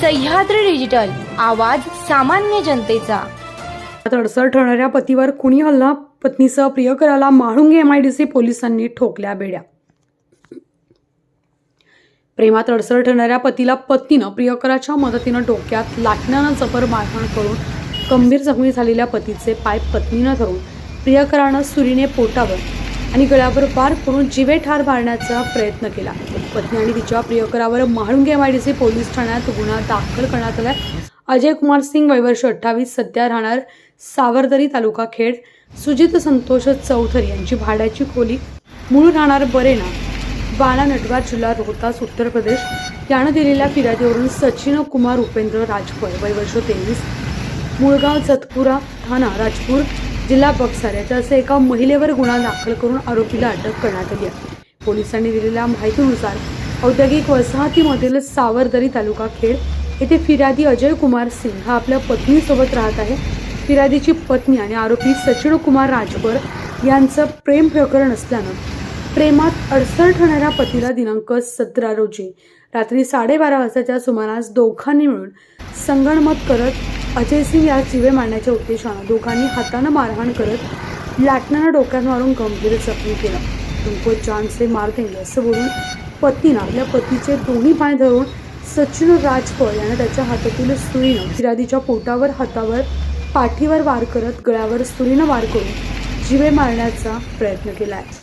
Sahyadri digital आवाज सामान्य जनतेचा. तडसर ठरणाऱ्या पतीवर कुणी हल्ला? पत्नीसह प्रियकराला म्हाळुंगे एमआयडीसी पोलिसांनी ठोकल्या बेड्या. प्रेमात अडसर ठरणाऱ्या पतीला पत्नीनं प्रियकराच्या मदतीनं डोक्यात लाटण्यानं जबर मारहाण करून गंभीर जखमी झालेल्या पतीचे पाय पत्नीनं धरून प्रियकरानं सुरीने पोटावर आणि गळ्यावर वार करून जिवे ठार मारण्याचा प्रयत्न केला. पत्नी आणि तिच्या प्रियकरावर महाळुंगे एमआयडीसी पोलीस ठाण्यात गुन्हा दाखल करण्यात आलाय. अजय कुमार सिंग वयवर्ष अठ्ठावीस सध्या राहणार सावरदरी तालुका खेड. सुजित संतोष चौधरी यांची भाड्याची खोली. मूळ राहणार बरेना. बाला नटवार जिल्हा रोहतास उत्तर प्रदेश. यानं दिलेल्या फिर्यादीवरून सचिन कुमार उपेंद्र राजपर वयवर्ष तेवीस. मुळगाव जतपुरा ठाणा राजपूर जिल्हा बपसाऱ्याच्या असे एका महिलेवर गुन्हा दाखल करून आरोपीला अटक करण्यात आली आहे. पोलिसांनी दिलेल्या माहितीनुसार औद्योगिक वसाहतीमधील सावरदरी तालुका खेड येथे फिर्यादी अजय कुमार सिंग हा आपल्या पत्नीसोबत राहत आहे. फिर्यादीची पत्नी आणि आरोपी सचिन कुमार राजभर यांचं प्रेम प्रकरण असल्यानं प्रेमात अडसर ठरणाऱ्या पतीला दिनांक सतरा रोजी रात्री साडेबारा वाजताच्या सुमारास दोघांनी मिळून संगणमत करत अजय सिंग या जीवे मारण्याच्या उद्देशानं दोघांनी हातानं मारहाण करत लाटण्यानं डोक्यात मारून गंभीर जखमी केलं. तुमको जान से मार देंगे असं बोलून पतीनं आपल्या पतीचे दोन्ही पाय धरून सचिन राजपळ यानं त्याच्या हातातील सुरीनं फिरादीच्या पोटावर हातावर पाठीवर वार करत गळ्यावर सुरीनं वार करून जिवे मारण्याचा प्रयत्न केला आहे